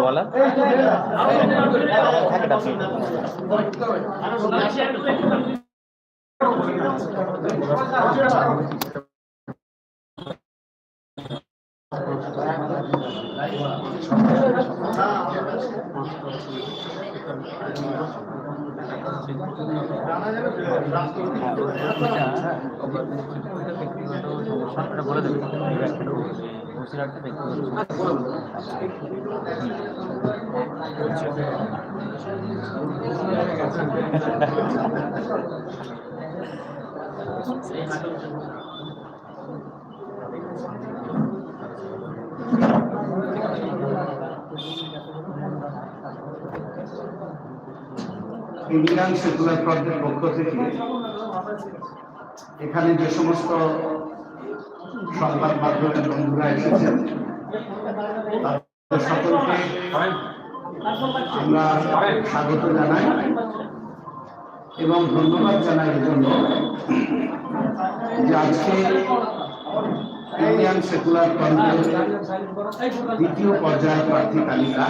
বলা বলে দেবে মুর্শিদাবাদটা ইন্ডিয়ান সেকুলার ফ্রন্টের পক্ষ থেকে এখানে যে সমস্ত সংবাদ মাধ্যমের বন্ধুরা এসেছেন সকলকে আমরা স্বাগত জানাই এবং ধন্যবাদ জানাই এই জন্য যে আজকে ইন্ডিয়ান সেকুলার ফ্রন্টের দ্বিতীয় পর্যায়ের প্রার্থী তালিকা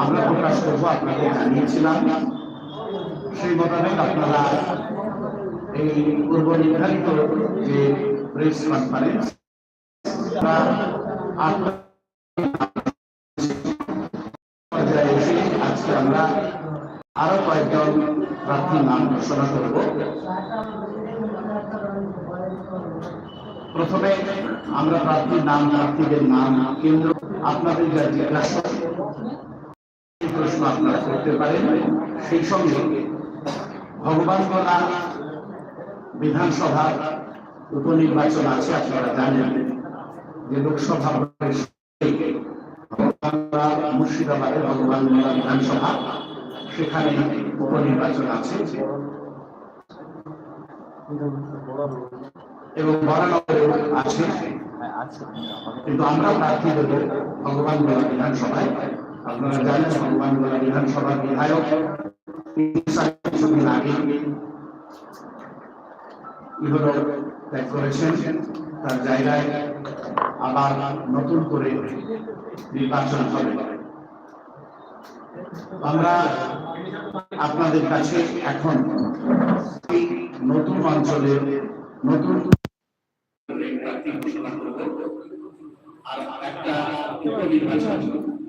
আমরা প্রকাশ করব আপনাকে জানিয়েছিলাম। সেই মোতাবেক আপনারা এই পূর্ব নির্ধারিত যে প্রেস কনফারেন্স আজকে আমরা আরও কয়েকজন প্রার্থীর নাম ঘোষণা করব। প্রথমে আমরা প্রার্থীর নাম, প্রার্থীদের নাম, কেন্দ্র, আপনাদের যা জিজ্ঞাসা। প্রশ্ন আপনারা করতে পারেন। সেই সঙ্গে ভগবান ভগবানগোলা বিধানসভা উপনির্বাচন আছে আপনারা জানেন যে লোকসভা মুর্শিদাবাদে ভগবানগোলা বিধানসভা সেখানে উপনির্বাচন আছে। এবং বরানগরে আছে। কিন্তু আমরা প্রার্থী দেব ভগবান ভগবানগোলা বিধানসভায়। আপনারা জানেন ভগবানগোলা বিধানসভার বিধায়ক কিছুদিন আগে ত্যাগ করেছেন। তার জায়গায় আবার নতুন করে নির্বাচন হবে। আমরা আপনাদের কাছে এখন নতুন অঞ্চলের নতুন আর একটা উপনির্বাচন।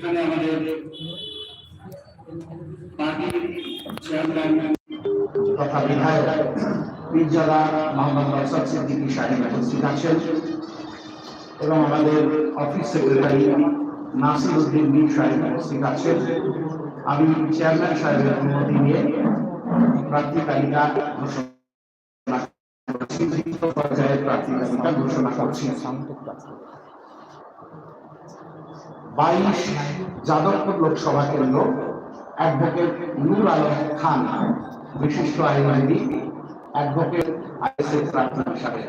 এখানে আমাদের পার্টির চেয়ারম্যান তথা বিধায়ক মির্জাদা মোহাম্মদ নসর সিদ্দিকী সাহেব উপস্থিত আছেন এবং আমাদের অফিস সেক্রেটারি নাসির উদ্দিন মীর সাহেব উপস্থিত আছেন। আমি চেয়ারম্যান সাহেবের অনুমতি নিয়ে প্রার্থী তালিকা ঘোষণা করছি। তৃতীয় পর্যায়ের প্রার্থী তালিকা ঘোষণা করছি। বাইশ যাদবপুর লোকসভা কেন্দ্র অ্যাডভোকেট নুর আলম খান বিশিষ্ট আইনজীবী অ্যাডভোকেট আইসিএস প্রার্থী